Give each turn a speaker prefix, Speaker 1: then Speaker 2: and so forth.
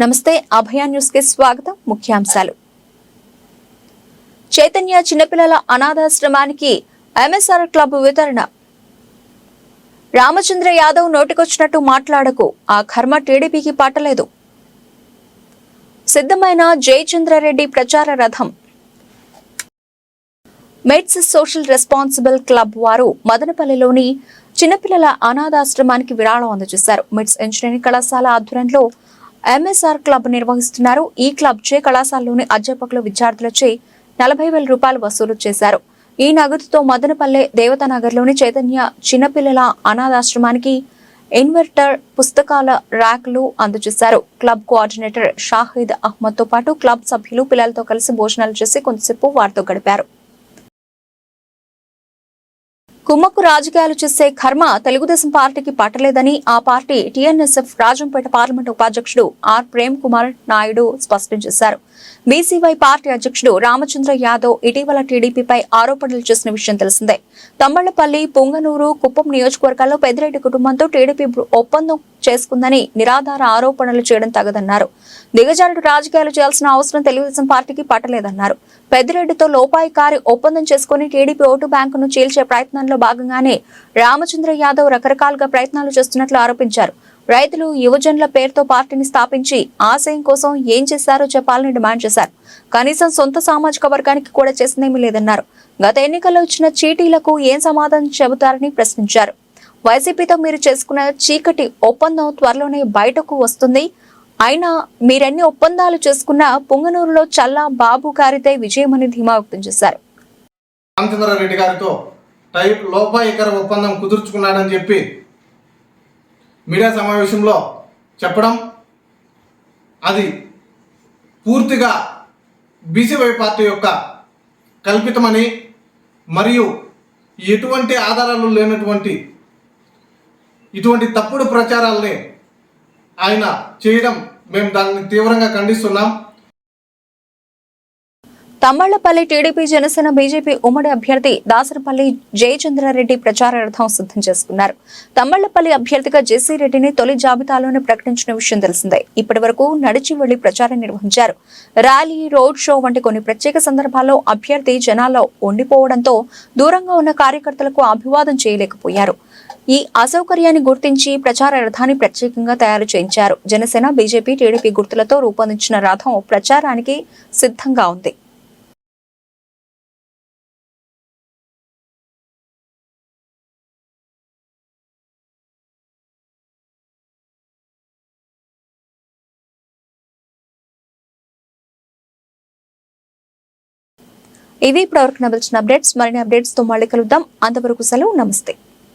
Speaker 1: నమస్తే అభయ న్యూస్కి స్వాగతం. ముఖ్యాంశాలు. చైతన్య చిన్నపిల్లల అనాథాశ్రమానికి ఎంఎస్ఆర్ క్లబ్ వితరణ. రామచంద్ర యాదవ్ నోటికొచ్చినట్టు మాట్లాడకు. ఆ కర్మ టీడీపీకి పట్టలేదు సిద్ధమైన జయచంద్రారెడ్డి ప్రచార రథం. మెడ్స్ సోషల్ రెస్పాన్సిబుల్ క్లబ్ వారు మదనపల్లిలోని చిన్నపిల్లల అనాథాశ్రమానికి విరాళం అందజేశారు. మిడ్స్ ఇంజనీరింగ్ కళాశాల ఆధ్వర్యంలో ఎంఎస్ఆర్ క్లబ్ నిర్వహిస్తున్నారు. ఈ క్లబ్ చే కళాశాలలోని అధ్యాపకులు విద్యార్థులచే నలభై వేల రూపాయలు వసూలు చేశారు. ఈ నగదుతో మదనపల్లె దేవతానగర్లోని చైతన్య చిన్నపిల్లల అనాథాశ్రమానికి ఇన్వర్టర్ పుస్తకాల ర్యాక్లు అందజేశారు. క్లబ్ కోఆర్డినేటర్ షాహిద్ అహ్మద్తో పాటు క్లబ్ సభ్యులు పిల్లలతో కలిసి భోజనాలు చేసి కొంతసేపు వారితో గడిపారు. కుమ్మక్కు రాజకీయాలు చేసే కర్మ తెలుగుదేశం పార్టీకి పట్టలేదని ఆ పార్టీ టీఎన్ఎస్ఎఫ్ రాజంపేట పార్లమెంట్ ఉపాధ్యక్షుడు ఆర్ ప్రేమ్ కుమార్ నాయుడు స్పష్టం చేశారు. బీసీవై పార్టీ అధ్యక్షుడు రామచంద్ర యాదవ్ ఇటీవల టీడీపీపై ఆరోపణలు చేసిన విషయం తెలిసిందే. తమ్మళ్ళపల్లి పొంగనూరు కుప్పం నియోజకవర్గాల్లో పెద్దిరెడ్డి కుటుంబంతో టీడీపీ ఒప్పందం చేసుకుందని నిరాధార ఆరోపణలు చేయడం తగదన్నారు. దిగజారుడు రాజకీయాలు చేయాల్సిన అవసరం తెలుగుదేశం పార్టీకి పట్టలేదన్నారు. పెద్దిరెడ్డితో లోపాయికారి ఒప్పందం చేసుకుని టీడీపీ ఓటు బ్యాంకును చీల్చే ప్రయత్నంలో భాగంగానే రామచంద్ర యాదవ్ రకరకాలుగా ప్రయత్నాలు చేస్తున్నట్లు ఆరోపించారు. రైతులు యువజనుల పేరుతో పార్టీని స్థాపించి ఆశయం కోసం ఏం చేశారో చెప్పాలని డిమాండ్ చేశారు. కనీసం సొంత సామాజిక వర్గానికి కూడా చేసిందేమీ లేదన్నారు. గత ఎన్నికల్లో ఇచ్చిన చీటీలకు ఏం సమాధానం చెబుతారని ప్రశ్నించారు. వైసీపీతో మీరు చేసుకున్న చీకటి ఒప్పందం త్వరలోనే బయటకు వస్తుంది. అయినా మీరెన్ని ఒప్పందాలు చేసుకున్న పుంగనూరులో చల్లా బాబు గారిదే విజయమని ధీమా వ్యక్తం చేశారు.
Speaker 2: రామచంద్రారెడ్డి గారితో టైప్ లోపాయికర ఒప్పందం కుదుర్చుకున్నాడని చెప్పి మీడియా సమావేశంలో చెప్పడం అది పూర్తిగా బీసీవై పార్టీ యొక్క కల్పితమని మరియు ఎటువంటి ఆధారాలు లేనటువంటి ఇటువంటి తప్పుడు ప్రచారాలని ఆయన చేయడం మేము దాన్ని తీవ్రంగా ఖండిస్తున్నాం.
Speaker 1: తమ్మళ్ళపల్లి టీడీపీ జనసేన బీజేపీ ఉమ్మడి అభ్యర్థి దాసరపల్లి జయచంద్రారెడ్డి ప్రచారార్థం సిద్ధం చేసుకున్నారు. తమ్మళ్ళపల్లి అభ్యర్థిగా జేసీ రెడ్డిని తొలి జాబితాలోనే ప్రకటించిన విషయం తెలిసిందే. ఇప్పటి వరకు నడిచి వెళ్ళి ప్రచారం నిర్వహించారు. ర్యాలీ రోడ్ షో వంటి కొన్ని ప్రత్యేక సందర్భాల్లో అభ్యర్థి జనాల్లో ఉండిపోవడంతో దూరంగా ఉన్న కార్యకర్తలకు అభివాదం చేయలేకపోయారు. ఈ అసౌకర్యాన్ని గుర్తించి ప్రచార రథాన్ని ప్రత్యేకంగా తయారు చేయించారు. జనసేన బీజేపీ టీడీపీ గుర్తులతో రూపొందించిన రథం ప్రచారానికి సిద్ధంగా ఉంది. ఇవి ఇప్పటివరకు నవల్చిన అప్డేట్స్. మరిన్ని అప్డేట్స్తో మళ్ళీ కలుద్దాం. అంతవరకు సెలవు. నమస్తే.